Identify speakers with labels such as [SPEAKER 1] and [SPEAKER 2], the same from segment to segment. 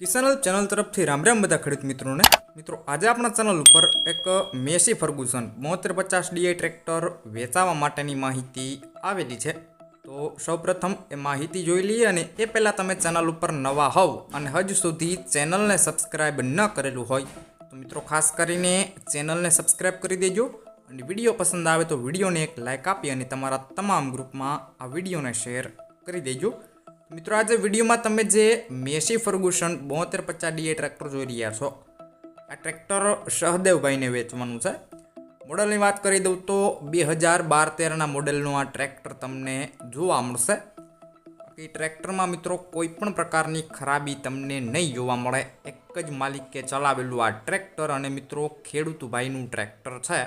[SPEAKER 1] કિસાનલ channel તરફથી રામ રામ બધા ખેડૂત મિત્રોને. મિત્રો, આજે આપણા ચેનલ ઉપર એક મેસી ફર્ગુસન બોતેર પચાસ ડીઆઈ ટ્રેક્ટર વેચાવા માટેની માહિતી આવેલી છે. તો સૌપ્રથમ એ માહિતી જોઈ લઈએ અને એ પહેલાં તમે ચેનલ ઉપર નવા હોવ અને હજુ સુધી ચેનલને સબસ્ક્રાઈબ ન કરેલું હોય, તો મિત્રો ખાસ કરીને ચેનલને સબસ્ક્રાઈબ કરી દેજો અને વીડિયો પસંદ આવે તો વિડીયોને એક લાઇક આપી અને તમારા તમામ ગ્રુપમાં આ વિડીયોને શેર કરી દેજો. મિત્રો, આજે વિડીયોમાં તમે જે મેસી ફર્ગુસન બોતેર પચાસ ડીએ ટ્રેક્ટર જોઈ રહ્યા છો, આ ટ્રેક્ટર સહદેવભાઈને વેચવાનું છે. મોડલની વાત કરી દઉં તો બે હજાર બાર તેરના મોડેલનું આ ટ્રેક્ટર તમને જોવા મળશે. બાકી ટ્રેક્ટરમાં મિત્રો, કોઈ પણ પ્રકારની ખરાબી તમને નહીં જોવા મળે. એક જ માલિકે ચલાવેલું આ ટ્રેક્ટર અને મિત્રો, ખેડૂતભાઈનું ટ્રેક્ટર છે.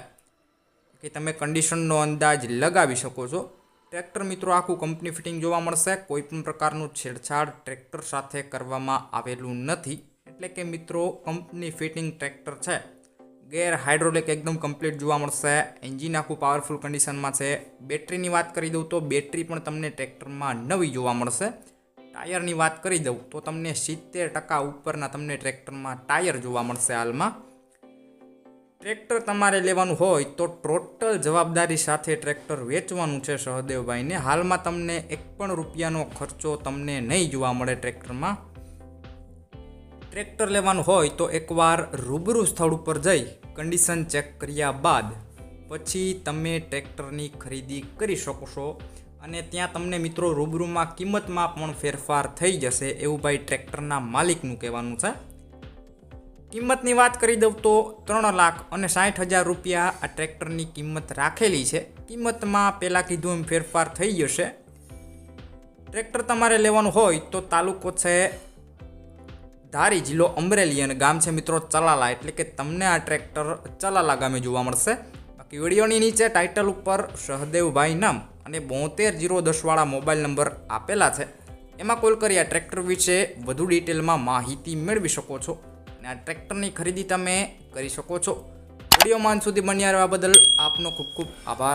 [SPEAKER 1] કે તમે કન્ડિશનનો અંદાજ લગાવી શકો છો. ટ્રેક્ટર મિત્રો, આખું કંપની ફિટિંગ જોવા મળશે. કોઈ પણ પ્રકારનું છેડછાડ ટ્રેક્ટર સાથે કરવામાં આવેલું નથી. એટલે કે મિત્રો કંપની ફિટિંગ ટ્રેક્ટર છે. ગેર હાઇડ્રોલિક એકદમ કમ્પ્લીટ જોવા મળશે. એન્જિન આખું પાવરફુલ કન્ડિશનમાં છે. બેટરીની વાત કરી દઉં તો બેટરી પણ તમને ટ્રેક્ટરમાં નવી જોવા મળશે. ટાયરની વાત કરી દઉં તો તમને સિત્તેર ટકા ઉપરના તમને ટ્રેક્ટરમાં ટાયર જોવા મળશે હાલમાં. ટ્રેક્ટર તમારે લેવાનું હોય તો ટોટલ જવાબદારી સાથે ટ્રેક્ટર વેચવાનું છે સહદેવભાઈને. હાલમાં તમને એક પણ રૂપિયાનો ખર્ચો તમને નહીં જોવા મળે ટ્રેક્ટરમાં. ટ્રેક્ટર લેવાનું હોય તો એકવાર રૂબરૂ સ્થળ ઉપર જઈ કન્ડિશન ચેક કર્યા બાદ પછી તમે ટ્રેક્ટરની ખરીદી કરી શકશો અને ત્યાં તમને મિત્રો રૂબરૂમાં કિંમતમાં પણ ફેરફાર થઈ જશે એવું ભાઈ ટ્રેક્ટરના માલિકનું કહેવાનું છે. કિંમતની વાત કરી દઉં તો ત્રણ લાખ અને સાઠ હજાર રૂપિયા આ ટ્રેક્ટરની કિંમત રાખેલી છે. કિંમતમાં પહેલાં કીધું એમ ફેરફાર થઈ જશે. ટ્રેક્ટર તમારે લેવાનું હોય તો તાલુકો છે ધારી જિલ્લો અમરેલી અને ગામ છે મિત્રો ચલાલા. એટલે કે તમને આ ટ્રેક્ટર ચલાલા ગામે જોવા મળશે. બાકી વિડીયોની નીચે ટાઇટલ ઉપર સહદેવભાઈ નામ અને બોતેર જીરો દસવાળા મોબાઈલ નંબર આપેલા છે. એમાં કોલ કરી આ ટ્રેક્ટર વિશે વધુ ડિટેલમાં માહિતી મેળવી શકો છો. અને આ ટ્રેક્ટરની ખરીદી તમે કરી શકો છો. વીડિયો માન સુધી બન્યા રહેવા બદલ આપનો ખૂબ ખૂબ આભાર.